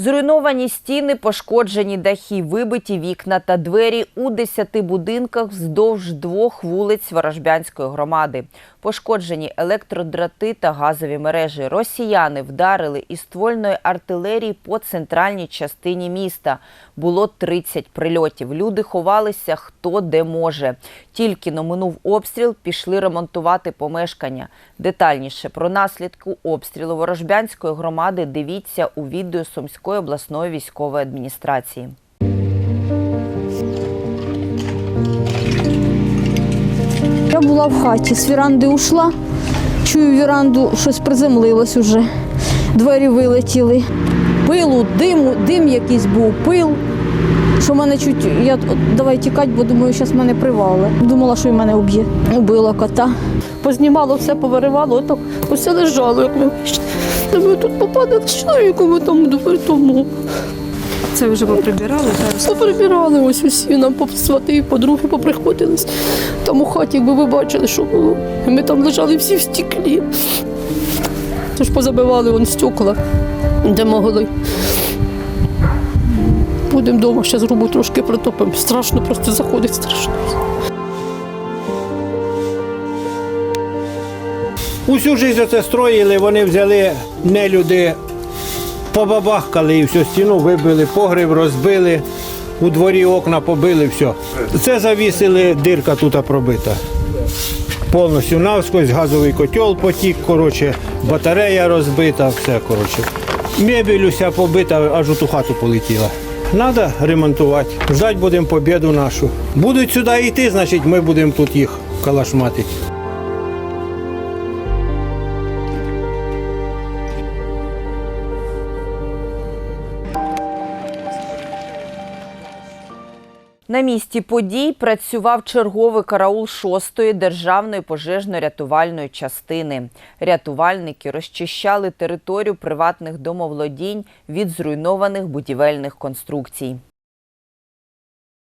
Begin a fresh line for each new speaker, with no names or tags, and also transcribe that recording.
Зруйновані стіни, пошкоджені дахи, вибиті вікна та двері у десяти будинках вздовж двох вулиць Ворожбянської громади. Пошкоджені електродрати та газові мережі. Росіяни вдарили із ствольної артилерії по центральній частині міста. Було 30 прильотів. Люди ховалися хто де може. Тільки но минув обстріл, пішли ремонтувати помешкання. Детальніше про наслідки обстрілу Ворожбянської громади дивіться у відео Сумської обласної військової адміністрації.
Я була в хаті, з віранди ушла, чую віранду, щось приземлилось уже. Двері вилетіли. Пилу, диму, дим якийсь був, пил. Що мене чуть, я давай тікати, бо думаю, зараз мене привали. Думала, що й мене уб'є. Убила кота.
познімало все, повиривало, отак усе лежало, як ми. Ми тут попадали з чоловіком у тому тому.
Це вже поприбирали зараз.
Поприбирали ось усі, нам свати, подруги поприходились. Там у хаті, якби ви бачили, що було. Ми там лежали всі в стіклі. Тож позабивали вон стекла, де могли. Будемо вдома, ще зробимо трошки протопимо. Страшно, просто заходить страшно.
Усю життя це строїли, вони взяли нелюди, побабахкали і всю стіну вибили, погріб розбили, у дворі окна побили, все. Це завісили, дирка тут пробита. Повністю навскось, газовий котел потік, коротше, батарея розбита, все коротше. Мебель уся побита, аж у ту хату полетіла. Треба ремонтувати. Ждать будемо побіду нашу. Будуть сюди йти, значить ми будемо тут їх калашматити.
На місці подій працював черговий караул 6-ї державної пожежно-рятувальної частини. Рятувальники розчищали територію приватних домовлодінь від зруйнованих будівельних конструкцій.